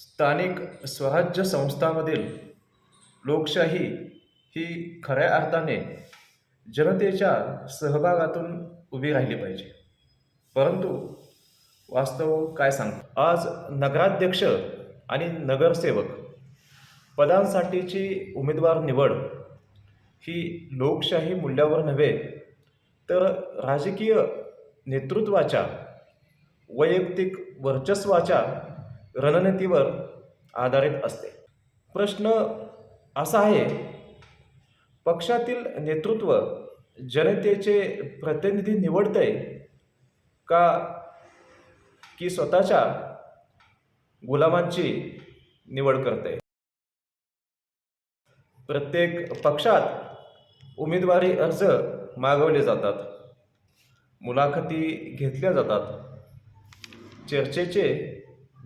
स्थानिक स्वराज्य संस्थांमधील लोकशाही ही खऱ्या अर्थाने जनतेच्या सहभागातून उभी राहिली पाहिजे. परंतु वास्तव काय सांगतो? आज नगराध्यक्ष आणि नगरसेवक पदांसाठीची उमेदवार निवड ही लोकशाही मूल्यावर नव्हे तर राजकीय नेतृत्वाच्या वैयक्तिक वर्चस्वाच्या रणनीतीवर आधारित असते. प्रश्न असा आहे पक्षातील नेतृत्व जनतेचे प्रतिनिधी निवडतंय का की स्वतःच्या गुलामांची निवड करते प्रत्येक पक्षात उमेदवारी अर्ज मागवले जातात मुलाखती घेतल्या जातात चर्चेचे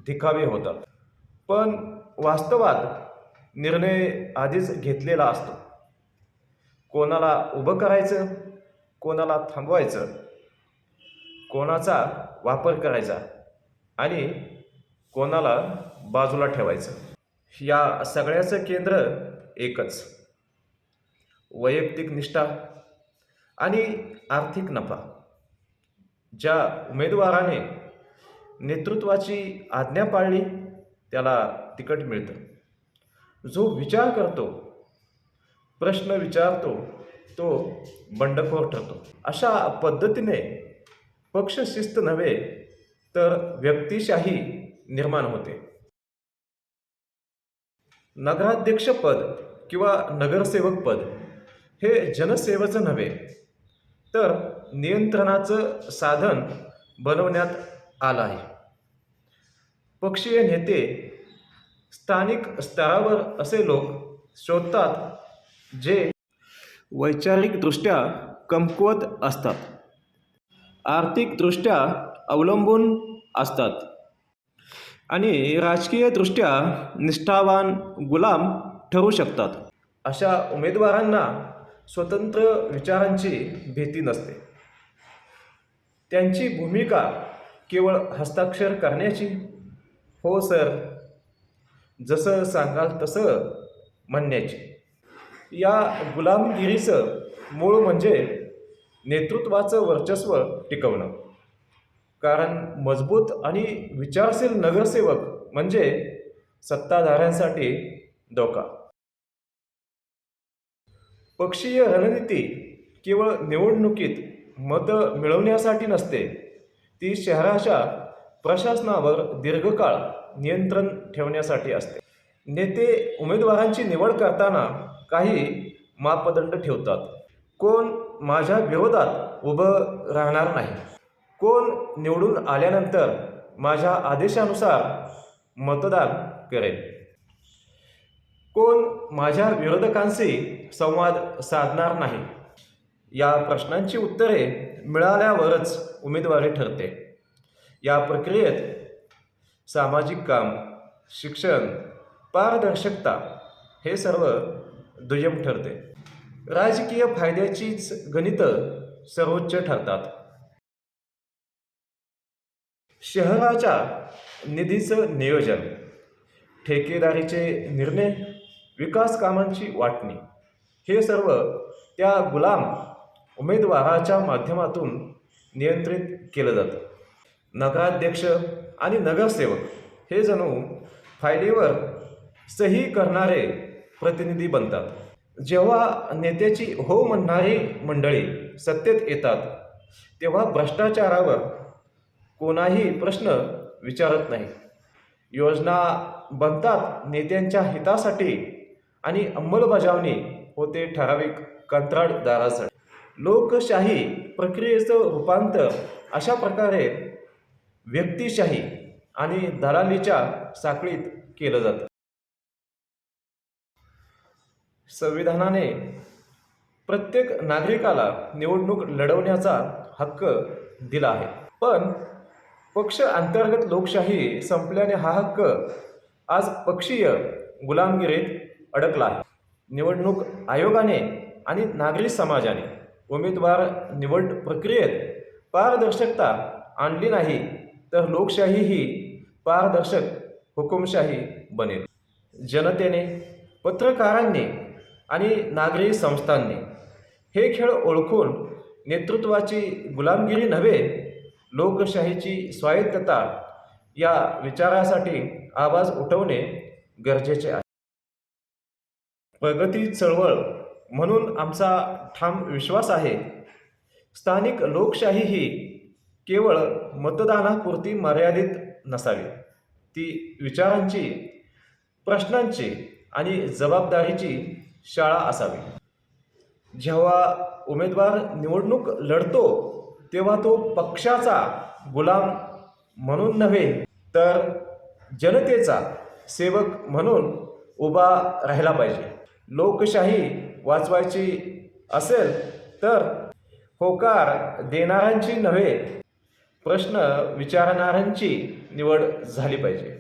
दिखावे होतात. पण वास्तवात निर्णय आधीच घेतलेला असतो. कोणाला उभं करायचं कोणाला थांबवायचं कोणाचा वापर करायचा आणि कोणाला बाजूला ठेवायचं. या सगळ्याचं केंद्र एकच. वैयक्तिक निष्ठा आणि आर्थिक नफा. ज्या उमेदवाराने नेतृत्वाची आज्ञा पाळली त्याला तिकट मिळतं. जो विचार करतो प्रश्न विचारतो तो बंडखोर ठरतो. अशा पद्धतीने पक्षशिस्त नव्हे तर व्यक्तिशाही निर्माण होते. नगराध्यक्षपद किंवा नगरसेवक पद हे जनसेवेचं नव्हे तर नियंत्रणाचं साधन बनवण्यात आला आहे. पक्षीय नेते स्थानिक स्तरावर असे लोक शोधतात जे वैचारिकदृष्ट्या कमकुवत असतात. आर्थिकदृष्ट्या अवलंबून असतात. आणि राजकीयदृष्ट्या निष्ठावान गुलाम ठरू शकतात. अशा उमेदवारांना स्वतंत्र विचारांची भीती नसते. त्यांची भूमिका केवळ हस्ताक्षर करण्याची? हो सर. जसं सांगाल तसं म्हणण्याची. या गुलामगिरीचं मूळ म्हणजे नेतृत्वाचं वर्चस्व टिकवणं. कारण मजबूत आणि विचारशील नगरसेवक म्हणजे सत्ताधाऱ्यांसाठी धोका. पक्षीय रणनीती केवळ निवडणुकीत मतं मिळवण्यासाठी नसते ती शहराच्या प्रशासनावर दीर्घकाळ नियंत्रण ठेवण्यासाठी असते. नेते उमेदवारांची निवड करताना काही मापदंड ठेवतात. कोण माझ्या विरोधात उभं राहणार नाही. कोण निवडून आल्यानंतर माझ्या आदेशानुसार मतदान करेल कोण माझ्या विरोधकांशी संवाद साधणार नाही. या प्रश्नांची उत्तरे मिळाल्यावरच उमेदवारी ठरते. या प्रक्रियेत सामाजिक काम शिक्षण पारदर्शकता हे सर्व दुय्यम ठरते. राजकीय फायद्याचीच गणितं सर्वोच्च ठरतात. शहराच्या निधीचं नियोजन ठेकेदारीचे निर्णय विकास कामांची वाटणी हे सर्व त्या गुलाम उमेदवाराच्या माध्यमातून नियंत्रित केलं जातं. नगराध्यक्ष आणि नगरसेवक हे जणू फायलीवर सही करणारे प्रतिनिधी बनतात. जेव्हा नेत्याची हो म्हणणारी मंडळी सत्तेत येतात तेव्हा भ्रष्टाचारावर कोणाही प्रश्न विचारत नाही. योजना बनतात नेत्यांच्या हितासाठी आणि अंमलबजावणी होते ठराविक कंत्राटदारासाठी. लोकशाही प्रक्रियेचं रूपांतर अशा प्रकारे व्यक्तिशाही आणि दलालीच्या साखळीत केलं जातं. संविधानाने प्रत्येक नागरिकाला निवडणूक लढवण्याचा हक्क दिला आहे. पण पक्ष अंतर्गत लोकशाही संपल्याने हा हक्क आज पक्षीय गुलामगिरीत अडकला आहे. निवडणूक आयोगाने आणि नागरिक समाजाने उमेदवार निवड प्रक्रियेत पारदर्शकता आणली नाही तर लोकशाही ही पारदर्शक हुकुमशाही बनेल. जनतेने पत्रकारांनी आणि नागरी संस्थांनी हे खेळ ओळखून नेतृत्वाची गुलामगिरी नव्हे लोकशाहीची स्वायत्तता या विचारासाठी आवाज उठवणे गरजेचे आहे. प्रगती चळवळ म्हणून आमचा ठाम विश्वास आहे. स्थानिक लोकशाही ही केवळ मतदानापुरती मर्यादित नसावी. ती विचारांची प्रश्नांची आणि जबाबदारीची शाळा असावी. जेव्हा उमेदवार निवडणूक लढतो तेव्हा तो पक्षाचा गुलाम म्हणून नव्हे तर जनतेचा सेवक म्हणून उभा राहिला पाहिजे. लोकशाही वाचवायची असेल तर होकार देणाऱ्यांची नव्हे प्रश्न विचारणाऱ्यांची निवड झाली पाहिजे.